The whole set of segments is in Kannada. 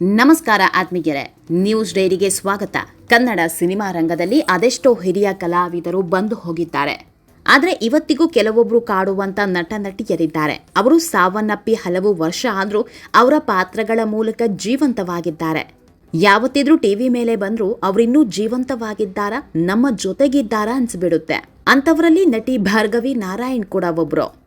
ನಮಸ್ಕಾರ ಆತ್ಮೀಯರೇ ನ್ಯೂಸ್ ಡೈರಿಗೆ ಸ್ವಾಗತ. ಕನ್ನಡ ಸಿನಿಮಾ ರಂಗದಲ್ಲಿ ಅದೆಷ್ಟೋ ಹಿರಿಯ ಕಲಾವಿದರು ಬಂದು ಹೋಗಿದ್ದಾರೆ. ಆದರೆ ಇವತ್ತಿಗೂ ಕೆಲವೊಬ್ಬರು ಕಾಡುವಂತ ನಟ ನಟಿಯರಿದ್ದಾರೆ. ಅವರು ಸಾವನ್ನಪ್ಪಿ ಹಲವು ವರ್ಷ ಆದರೂ ಅವರ ಪಾತ್ರಗಳ ಮೂಲಕ ಜೀವಂತವಾಗಿದ್ದಾರೆ. ಯಾವತ್ತಿದ್ರೂ ಟಿವಿ ಮೇಲೆ ಬಂದರೂ ಅವರಿನ್ನೂ ಜೀವಂತವಾಗಿದ್ದಾರಾ, ನಮ್ಮ ಜೊತೆಗಿದ್ದಾರಾ ಅನ್ಸ್ಬಿಡುತ್ತೆ. ಅಂಥವರಲ್ಲಿ ನಟಿ ಭಾರ್ಗವಿ ನಾರಾಯಣ್ ಕೂಡ ಒಬ್ರು.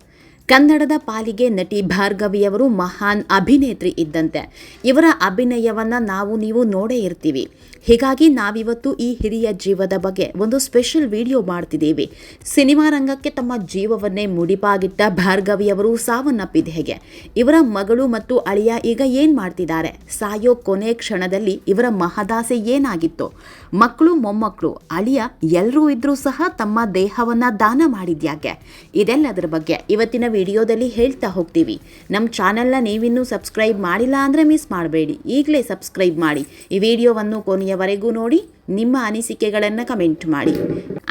ಕನ್ನಡದ ಪಾಲಿಗೆ ನಟಿ ಭಾರ್ಗವಿಯವರು ಮಹಾನ್ ಅಭಿನೇತ್ರಿ ಇದ್ದಂತೆ. ಇವರ ಅಭಿನಯವನ್ನು ನಾವು ನೀವು ನೋಡೇ ಇರ್ತೀವಿ. ಹೀಗಾಗಿ ನಾವಿವತ್ತು ಈ ಹಿರಿಯ ಜೀವದ ಬಗ್ಗೆ ಒಂದು ಸ್ಪೆಷಲ್ ವಿಡಿಯೋ ಮಾಡ್ತಿದ್ದೀವಿ. ಸಿನಿಮಾ ರಂಗಕ್ಕೆ ತಮ್ಮ ಜೀವವನ್ನೇ ಮುಡಿಪಾಗಿಟ್ಟ ಭಾರ್ಗವಿಯವರು ಸಾವನ್ನಪ್ಪಿದ ಹೇಗೆ? ಇವರ ಮಗಳು ಮತ್ತು ಅಳಿಯ ಈಗ ಏನು ಮಾಡ್ತಿದ್ದಾರೆ? ಸಾಯೋ ಕೊನೆ ಕ್ಷಣದಲ್ಲಿ ಇವರ ಮಹದಾಸೆ ಏನಾಗಿತ್ತು? ಮಕ್ಕಳು ಮೊಮ್ಮಕ್ಕಳು, ಅಳಿಯ ಎಲ್ಲರೂ ಇದ್ರೂ ಸಹ ತಮ್ಮ ದೇಹವನ್ನು ದಾನ ಮಾಡಿದ್ಯಾಕೆ? ಇದೆಲ್ಲದರ ಬಗ್ಗೆ ಇವತ್ತಿನ ವಿಡಿಯೋದಲ್ಲಿ ಹೇಳ್ತಾ ಹೋಗ್ತೀವಿ. ನಮ್ಮ ಚಾನೆಲ್ನ ನೀವಿನ್ನೂ ಸಬ್ಸ್ಕ್ರೈಬ್ ಮಾಡಿಲ್ಲ ಅಂದರೆ ಮಿಸ್ ಮಾಡಬೇಡಿ. ಈಗಲೇ ಸಬ್ಸ್ಕ್ರೈಬ್ ಮಾಡಿ. ಈ ವಿಡಿಯೋವನ್ನು ಕೊನೆಯವರೆಗೂ ನೋಡಿ, ನಿಮ್ಮ ಅನಿಸಿಕೆಗಳನ್ನು ಕಮೆಂಟ್ ಮಾಡಿ.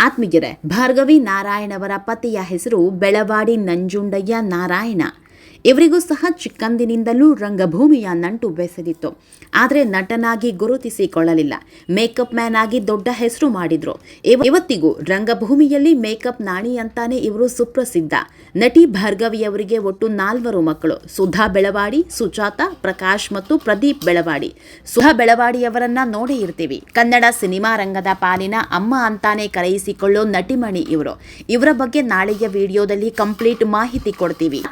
ಆತ್ಮೀಯರೇ, ಭಾರ್ಗವಿ ನಾರಾಯಣವರ ಪತಿಯ ಹೆಸರು ಬೆಳವಾಡಿ ನಂಜುಂಡಯ್ಯ ನಾರಾಯಣ. ಇವರಿಗೂ ಸಹ ಚಿಕ್ಕಂದಿನಿಂದಲೂ ರಂಗಭೂಮಿಯ ನಂಟು ಬೆಸೆದಿತ್ತು. ಆದರೆ ನಟನಾಗಿ ಗುರುತಿಸಿಕೊಳ್ಳಲಿಲ್ಲ. ಮೇಕಪ್ ಮ್ಯಾನ್ ಆಗಿ ದೊಡ್ಡ ಹೆಸರು ಮಾಡಿದ್ರು. ಇವತ್ತಿಗೂ ರಂಗಭೂಮಿಯಲ್ಲಿ ಮೇಕಪ್ ನಾಣಿ ಅಂತಾನೆ ಇವರು ಸುಪ್ರಸಿದ್ಧ. ನಟಿ ಭಾರ್ಗವಿಯವರಿಗೆ ಒಟ್ಟು ನಾಲ್ವರು ಮಕ್ಕಳು. ಸುಧಾ ಬೆಳವಾಡಿ, ಸುಜಾತ, ಪ್ರಕಾಶ್ ಮತ್ತು ಪ್ರದೀಪ್ ಬೆಳವಾಡಿ. ಸುಧಾ ಬೆಳವಾಡಿಯವರನ್ನ ನೋಡಿ ಇರ್ತೀವಿ. ಕನ್ನಡ ಸಿನಿಮಾ ರಂಗದ ಪಾಲಿನ ಅಮ್ಮ ಅಂತಾನೆ ಕರೆಯಿಸಿಕೊಳ್ಳೋ ನಟಿಮಣಿ ಇವರು. ಇವರ ಬಗ್ಗೆ ನಾಳೆಯ ವಿಡಿಯೋದಲ್ಲಿ ಕಂಪ್ಲೀಟ್ ಮಾಹಿತಿ ಕೊಡ್ತೀವಿ.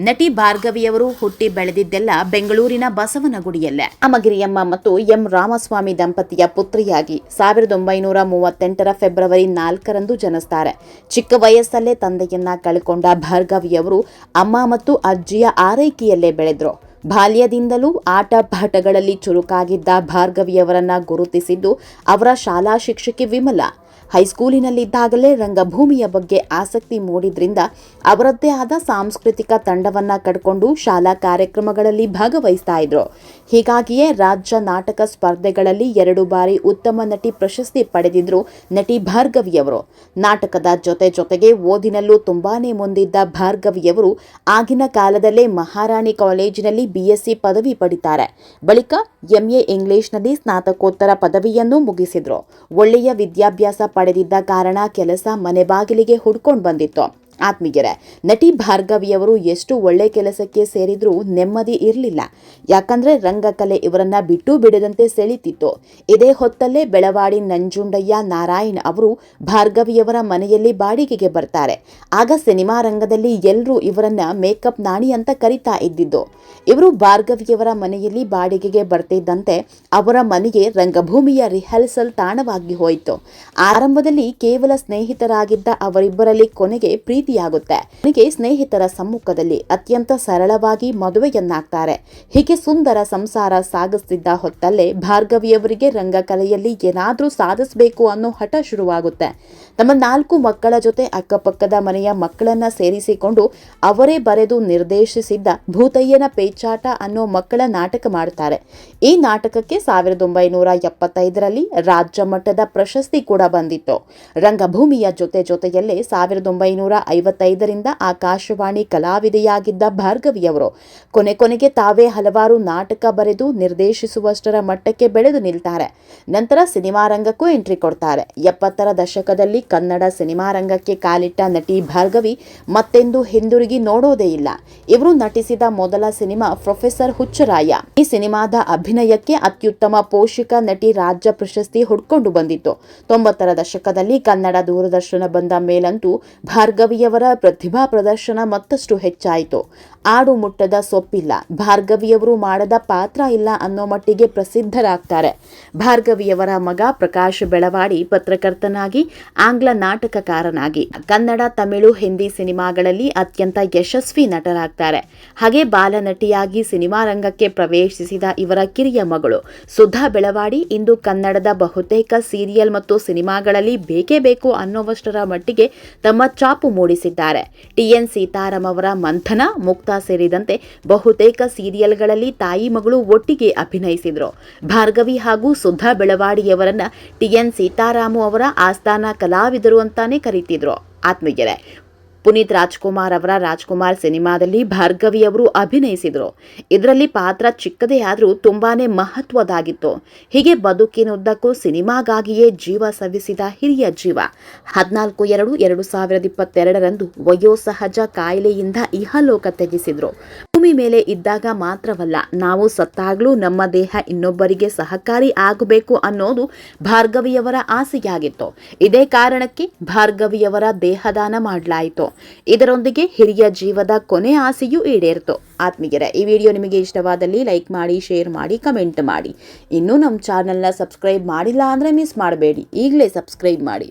ನಟಿ ಭಾರ್ಗವಿಯವರು ಹುಟ್ಟಿ ಬೆಳೆದಿದ್ದೆಲ್ಲ ಬೆಂಗಳೂರಿನ ಬಸವನಗುಡಿಯಲ್ಲೇ. ಅಮಗಿರಿಯಮ್ಮ ಮತ್ತು ಎಂ ರಾಮಸ್ವಾಮಿ ದಂಪತಿಯ ಪುತ್ರಿಯಾಗಿ ಸಾವಿರದ ಒಂಬೈನೂರ ಮೂವತ್ತೆಂಟರ ಫೆಬ್ರವರಿ ನಾಲ್ಕರಂದು ಜನಿಸ್ತಾರೆ. ಚಿಕ್ಕ ವಯಸ್ಸಲ್ಲೇ ತಂದೆಯನ್ನ ಕಳ್ಕೊಂಡ ಭಾರ್ಗವಿಯವರು ಅಮ್ಮ ಮತ್ತು ಅಜ್ಜಿಯ ಆರೈಕೆಯಲ್ಲೇ ಬೆಳೆದ್ರು. ಬಾಲ್ಯದಿಂದಲೂ ಆಟ ಪಾಠಗಳಲ್ಲಿ ಚುರುಕಾಗಿದ್ದ ಭಾರ್ಗವಿಯವರನ್ನ ಗುರುತಿಸಿದ್ದು ಅವರ ಶಾಲಾ ಶಿಕ್ಷಕಿ ವಿಮಲಾ. ಹೈಸ್ಕೂಲಿನಲ್ಲಿದ್ದಾಗಲೇ ರಂಗಭೂಮಿಯ ಬಗ್ಗೆ ಆಸಕ್ತಿ ಮೂಡಿದ್ರಿಂದ ಅವರದ್ದೇ ಆದ ಸಾಂಸ್ಕೃತಿಕ ತಂಡವನ್ನ ಕಟ್ಕೊಂಡು ಶಾಲಾ ಕಾರ್ಯಕ್ರಮಗಳಲ್ಲಿ ಭಾಗವಹಿಸ್ತಾ ಇದ್ರು. ಹೀಗಾಗಿಯೇ ರಾಜ್ಯ ನಾಟಕ ಸ್ಪರ್ಧೆಗಳಲ್ಲಿ ಎರಡು ಬಾರಿ ಉತ್ತಮ ನಟಿ ಪ್ರಶಸ್ತಿ ಪಡೆದಿದ್ರು ನಟಿ ಭಾರ್ಗವಿಯವರು ನಾಟಕದ ಜೊತೆ ಜೊತೆಗೆ ಓದಿನಲ್ಲೂ ತುಂಬಾನೇ ಮುಂದಿದ್ದ ಭಾರ್ಗವಿಯವರು ಆಗಿನ ಕಾಲದಲ್ಲೇ ಮಹಾರಾಣಿ ಕಾಲೇಜಿನಲ್ಲಿ ಬಿಎಸ್ಸಿ ಪದವಿ ಪಡಿತಾರೆ. ಬಳಿಕ ಎಂಎ ಇಂಗ್ಲಿಷ್ನಲ್ಲಿ ಸ್ನಾತಕೋತ್ತರ ಪದವಿಯನ್ನು ಮುಗಿಸಿದ್ರು. ಒಳ್ಳೆಯ ವಿದ್ಯಾಭ್ಯಾಸ ಪಡೆದಿದ್ದ ಕಾರಣ ಕೆಲಸ ಮನೆ ಬಾಗಿಲಿಗೆ ಹುಡ್ಕೊಂಡು ಬಂದಿತ್ತು. ಆತ್ಮೀಯರೇ, ನಟಿ ಭಾರ್ಗವಿಯವರು ಎಷ್ಟು ಒಳ್ಳೆ ಕೆಲಸಕ್ಕೆ ಸೇರಿದ್ರೂ ನೆಮ್ಮದಿ ಇರಲಿಲ್ಲ. ಯಾಕಂದ್ರೆ ರಂಗಕಲೆ ಇವರನ್ನ ಬಿಟ್ಟು ಬಿಡದಂತೆ ಸೆಳಿತಿತ್ತು. ಇದೇ ಹೊತ್ತಲ್ಲೇ ಬೆಳವಾಡಿ ನಂಜುಂಡಯ್ಯ ನಾರಾಯಣ್ ಅವರು ಭಾರ್ಗವಿಯವರ ಮನೆಯಲ್ಲಿ ಬಾಡಿಗೆಗೆ ಬರ್ತಾರೆ. ಆಗ ಸಿನಿಮಾ ರಂಗದಲ್ಲಿ ಎಲ್ಲರೂ ಇವರನ್ನ ಮೇಕಪ್ ನಾಣಿ ಅಂತ ಕರಿತಾ ಇದ್ದಿದ್ದು. ಇವರು ಭಾರ್ಗವಿಯವರ ಮನೆಯಲ್ಲಿ ಬಾಡಿಗೆಗೆ ಬರ್ತಿದ್ದಂತೆ ಅವರ ಮನೆಗೆ ರಂಗಭೂಮಿಯ ರಿಹರ್ಸಲ್ ತಾಣವಾಗಿ ಹೋಯಿತು. ಆರಂಭದಲ್ಲಿ ಕೇವಲ ಸ್ನೇಹಿತರಾಗಿದ್ದ ಅವರಿಬ್ಬರಲ್ಲಿ ಕೊನೆಗೆ ಪ್ರೀತಿಯಾಗುತ್ತೆ ನನಗೆ ಸ್ನೇಹಿತರ ಸಮ್ಮುಖದಲ್ಲಿ ಅತ್ಯಂತ ಸರಳವಾಗಿ ಮದುವೆಯನ್ನಾಗ್ತಾರೆ. ಹೀಗೆ ಸುಂದರ ಸಂಸಾರ ಸಾಗಿಸ್ತಿದ್ದ ಹೊತ್ತಲ್ಲೇ ಭಾರ್ಗವಿಯವರಿಗೆ ರಂಗಕಲೆಯಲ್ಲಿ ಏನಾದರೂ ಸಾಧಿಸಬೇಕು ಅನ್ನೋ ಹಠ ಶುರುವಾಗುತ್ತೆ. ತಮ್ಮ ನಾಲ್ಕು ಮಕ್ಕಳ ಜೊತೆ ಅಕ್ಕಪಕ್ಕದ ಮನೆಯ ಮಕ್ಕಳನ್ನ ಸೇರಿಸಿಕೊಂಡು ಅವರೇ ಬರೆದು ನಿರ್ದೇಶಿಸಿದ್ದ ಭೂತಯ್ಯನ ಪೇಚಾಟ ಅನ್ನೋ ಮಕ್ಕಳ ನಾಟಕ ಮಾಡ್ತಾರೆ. ಈ ನಾಟಕಕ್ಕೆ ಸಾವಿರದ ಒಂಬೈನೂರ ಎಪ್ಪತ್ತೈದರಲ್ಲಿ ರಾಜ್ಯ ಮಟ್ಟದ ಪ್ರಶಸ್ತಿ ಕೂಡ ಬಂದಿತ್ತು. ರಂಗಭೂಮಿಯ ಜೊತೆ ಜೊತೆಯಲ್ಲೇ ಸಾವಿರದ ಒಂಬೈನೂರ ಐವತ್ತೈದರಿಂದ ಆಕಾಶವಾಣಿ ಕಲಾವಿದೆಯಾಗಿದ್ದ ಭಾರ್ಗವಿಯವರು ಕೊನೆ ಕೊನೆಗೆ ತಾವೇ ಹಲವಾರು ನಾಟಕ ಬರೆದು ನಿರ್ದೇಶಿಸುವಷ್ಟರ ಮಟ್ಟಕ್ಕೆ ಬೆಳೆದು ನಿಲ್ತಾರೆ. ನಂತರ ಸಿನಿಮಾ ರಂಗಕ್ಕೂ ಎಂಟ್ರಿ ಕೊಡ್ತಾರೆ. ಎಪ್ಪತ್ತರ ದಶಕದಲ್ಲಿ ಕನ್ನಡ ಸಿನಿಮಾ ರಂಗಕ್ಕೆ ಕಾಲಿಟ್ಟ ನಟಿ ಭಾರ್ಗವಿ ಮತ್ತೆಂದು ಹಿಂದಿರುಗಿ ನೋಡೋದೇ ಇಲ್ಲ. ಇವರು ನಟಿಸಿದ ಮೊದಲ ಸಿನಿಮಾ ಪ್ರೊಫೆಸರ್ ಹುಚ್ಚರಾಯ. ಈ ಸಿನಿಮಾದ ಅಭಿನಯಕ್ಕೆ ಅತ್ಯುತ್ತಮ ಪೋಷಕ ನಟಿ ರಾಜ್ಯ ಪ್ರಶಸ್ತಿ ಹುಡ್ಕೊಂಡು ಬಂದಿತ್ತು. ತೊಂಬತ್ತರ ದಶಕದಲ್ಲಿ ಕನ್ನಡ ದೂರದರ್ಶನ ಬಂದ ಮೇಲಂತೂ ಭಾರ್ಗವಿಯವರ ಪ್ರತಿಭಾ ಪ್ರದರ್ಶನ ಮತ್ತಷ್ಟು ಹೆಚ್ಚಾಯಿತು. ಆಡು ಮುಟ್ಟದ ಸೊಪ್ಪಿಲ್ಲ. ಭಾರ್ಗವಿಯವರು ಮಾಡದ ಪಾತ್ರ ಇಲ್ಲ ಅನ್ನೋ ಮಟ್ಟಿಗೆ ಪ್ರಸಿದ್ಧರಾಗ್ತಾರೆ. ಭಾರ್ಗವಿಯವರ ಮಗ ಪ್ರಕಾಶ್ ಬೆಳವಾಡಿ ಪತ್ರಕರ್ತನಾಗಿ, ಆಂಗ್ಲ ನಾಟಕಕಾರನಾಗಿ. ಕನ್ನಡ, ತಮಿಳು, ಹಿಂದಿ ಸಿನಿಮಾಗಳಲ್ಲಿ ಅತ್ಯಂತ ಯಶಸ್ವಿ ನಟರಾಗ್ತಾರೆ. ಹಾಗೆ ಬಾಲನಟಿಯಾಗಿ ಸಿನಿಮಾ ರಂಗಕ್ಕೆ ಪ್ರವೇಶಿಸಿದ ಇವರ ಕಿರಿಯ ಮಗಳು ಸುಧಾ ಬೆಳವಾಡಿ ಇಂದು ಕನ್ನಡದ ಬಹುತೇಕ ಸೀರಿಯಲ್ ಮತ್ತು ಸಿನಿಮಾಗಳಲ್ಲಿ ಬೇಕೇ ಬೇಕು ಅನ್ನೋವಷ್ಟರ ಮಟ್ಟಿಗೆ ತಮ್ಮ ಚಾಪು ಮೂಡಿಸಿದ್ದಾರೆ ಟಿಎನ್ ಸೀತಾರಾಮ್ ಅವರ ಮಂಥನ ಮುಕ್ತ ಸೇರಿದಂತೆ ಬಹುತೇಕ ಸೀರಿಯಲ್ಗಳಲ್ಲಿ ತಾಯಿ ಮಗಳು ಒಟ್ಟಿಗೆ ಅಭಿನಯಿಸಿದ್ರು. ಭಾರ್ಗವಿ ಹಾಗೂ ಸುಧಾ ಬೆಳವಾಡಿಯವರನ್ನ ಟಿಎನ್ ಸೀತಾರಾಮು ಅವರ ಆಸ್ಥಾನ ಕಲಾವಿದರು ಅಂತಾನೆ ಕರೀತಿದ್ರು. ಆತ್ಮೀಯರೇ ಪುನೀತ್ ರಾಜ್ಕುಮಾರ್ ಅವರ ರಾಜ್ಕುಮಾರ್ ಸಿನಿಮಾದಲ್ಲಿ ಭಾರ್ಗವಿ ಅವರು ಅಭಿನಯಿಸಿದ್ರು. ಇದರಲ್ಲಿ ಪಾತ್ರ ಚಿಕ್ಕದೇ ಆದರೂ ತುಂಬಾನೇ ಮಹತ್ವದಾಗಿತ್ತು. ಹೀಗೆ ಬದುಕಿನುದ್ದಕ್ಕೂ ಸಿನಿಮಾಗಾಗಿಯೇ ಜೀವ ಸವಿಸಿದ ಹಿರಿಯ ಜೀವ. ಹದಿನಾಲ್ಕು ಎರಡು ಎರಡು ಸಾವಿರದ ಇಪ್ಪತ್ತೆರಡರಂದು ವಯೋಸಹಜ ಕಾಯಿಲೆಯಿಂದ ಇಹಲೋಕ ತ್ಯಜಿಸಿದ್ರು. ಭೂಮಿ ಮೇಲೆ ಇದ್ದಾಗ ಮಾತ್ರವಲ್ಲ, ನಾವು ಸತ್ತಾಗ್ಲೂ ನಮ್ಮ ದೇಹ ಇನ್ನೊಬ್ಬರಿಗೆ ಸಹಕಾರಿ ಆಗಬೇಕು ಅನ್ನೋದು ಭಾರ್ಗವಿಯವರ ಆಸೆಯಾಗಿತ್ತು. ಇದೇ ಕಾರಣಕ್ಕೆ ಭಾರ್ಗವಿಯವರ ದೇಹದಾನ ಮಾಡಲಾಯಿತು. ಇದರೊಂದಿಗೆ ಹಿರಿಯ ಜೀವದ ಕೊನೆ ಆಸೆಯೂ ಈಡೇರಿತು. ಆತ್ಮೀಯರ, ಈ ವಿಡಿಯೋ ನಿಮಗೆ ಇಷ್ಟವಾದಲ್ಲಿ ಲೈಕ್ ಮಾಡಿ, ಶೇರ್ ಮಾಡಿ, ಕಮೆಂಟ್ ಮಾಡಿ. ಇನ್ನೂ ನಮ್ಮ ಚಾನಲ್ನ ಸಬ್ಸ್ಕ್ರೈಬ್ ಮಾಡಿಲ್ಲ ಅಂದರೆ ಮಿಸ್ ಮಾಡಬೇಡಿ. ಈಗಲೇ ಸಬ್ಸ್ಕ್ರೈಬ್ ಮಾಡಿ.